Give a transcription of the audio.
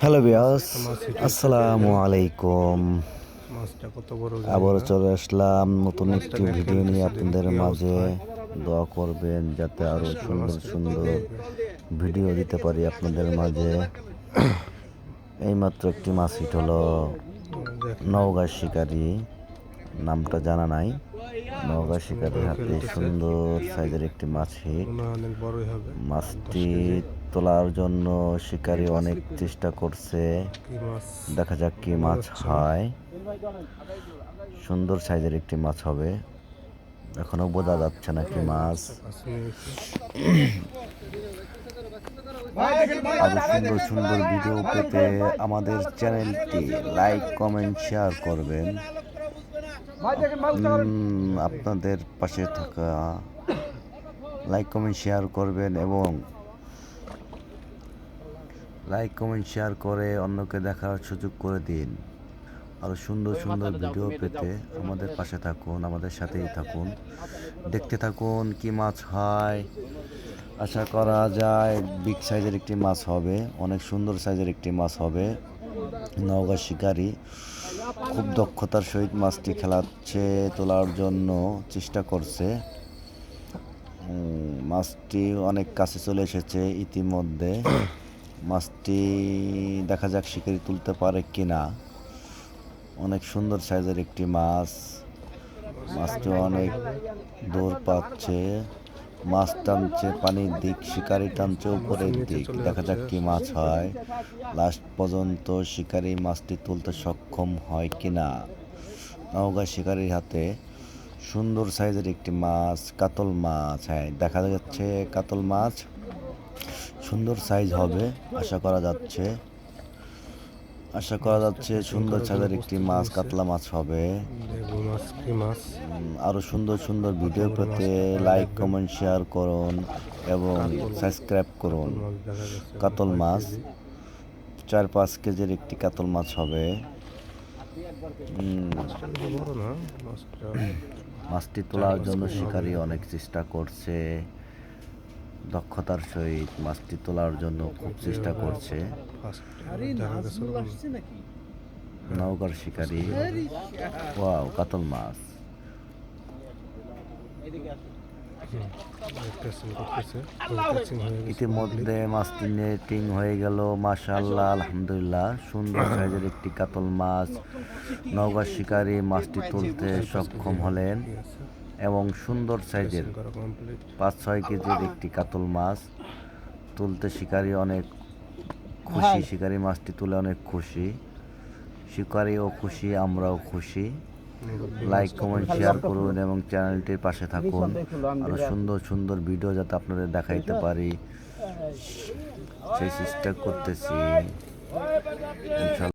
Hello বিয়াস আসসালামু আলাইকুম আবারও চলে আসলাম নতুন একটি ভিডিও নিয়ে আপনাদের মাঝে। দোয়া করবেন যাতে আরও সুন্দর সুন্দর ভিডিও দিতে পারি আপনাদের মাঝে। এইমাত্র একটি মাছ হলো নওগাঁ শিকারি। নামটা জানা নাই। নওগাঁ শিকারি হাতে সুন্দর সাইজের একটি মাছ। হিট মাছটি তোলার জন্য শিকারী অনেক চেষ্টা করছে। দেখা যাক কি মাছ হয়। সুন্দর সাইজের একটি মাছ হবে। এখনও বোঝা যাচ্ছে না কি মাছ। আরও সুন্দর সুন্দর ভিডিও পেতে আমাদের চ্যানেলটি লাইক কমেন্ট শেয়ার করবেন। আপনাদের পাশে থাকা লাইক কমেন্ট শেয়ার করবেন এবং লাইক কমেন্ট শেয়ার করে অন্যকে দেখার সুযোগ করে দিন। আরও সুন্দর সুন্দর ভিডিও পেতে আমাদের পাশে থাকুন, আমাদের সাথেই থাকুন। দেখতে থাকুন কি মাছ হয়। আশা করা যায় বিগ সাইজের একটি মাছ হবে, অনেক সুন্দর সাইজের একটি মাছ হবে। নওগাঁ শিকারি। খুব দক্ষতার সহিত মাছটি খেলাচ্ছে, তোলার জন্য চেষ্টা করছে। মাছটি অনেক কাছে চলে এসেছে ইতিমধ্যে। মাছটি দেখা যাক শিকারি তুলতে পারে কিনা। অনেক সুন্দর সাইজের একটি মাছ। মাছটি অনেক দূর পাচ্ছে। মাছ টানছে, পানির দিক, শিকারি টানছে, উপরের দিক। দেখা যাক কি মাছ হয়। লাস্ট পর্যন্ত শিকারি মাছটি তুলতে সক্ষম হয় কিনা নওগাঁ শিকারির হাতে সুন্দর সাইজের একটি মাছ, কাতল মাছ। হ্যাঁ দেখা যাচ্ছে কাতল মাছ সুন্দর সাইজ হবে, আশা করা যাচ্ছে। আশা করা যাচ্ছে সুন্দর সাইজের একটি মাছ, কাতলা মাছ হবে। মাছ কি মাছ উম, আরও সুন্দর সুন্দর ভিডিও পেতে লাইক কমেন্ট শেয়ার করুন এবং সাবস্ক্রাইব করুন। কাতল মাছ চার পাঁচ কেজির একটি কাতল মাছ হবে। মাছটি তোলার জন্য শিকারী অনেক চেষ্টা করছে। দক্ষতার সহিত মাছটি তোলার জন্য খুব চেষ্টা করছে। নৌকার শিকারি। ওয়াও, কাতল মাছ। ইতিমধ্যে মাছ তিনে নেটিং হয়ে গেল, মাশাআল্লাহ, আলহামদুলিল্লাহ। সুন্দর সাইজের একটি কাতল মাছ। নৌকা শিকারি মাছটি তুলতে সক্ষম হলেন এবং সুন্দর সাইজের পাঁচ ছয় কেজির একটি কাতল মাছ। তুলতে শিকারি অনেক খুশি, শিকারি মাছটি তুলে অনেক খুশি। শিকারীও খুশি আমরাও খুশি। লাইক কমেন্ট শেয়ার করুন এবং চ্যানেলটির পাশে থাকুন। আরও সুন্দর সুন্দর ভিডিও যাতে আপনাদের দেখাইতে পারি। সেই চেষ্টা করতেছি।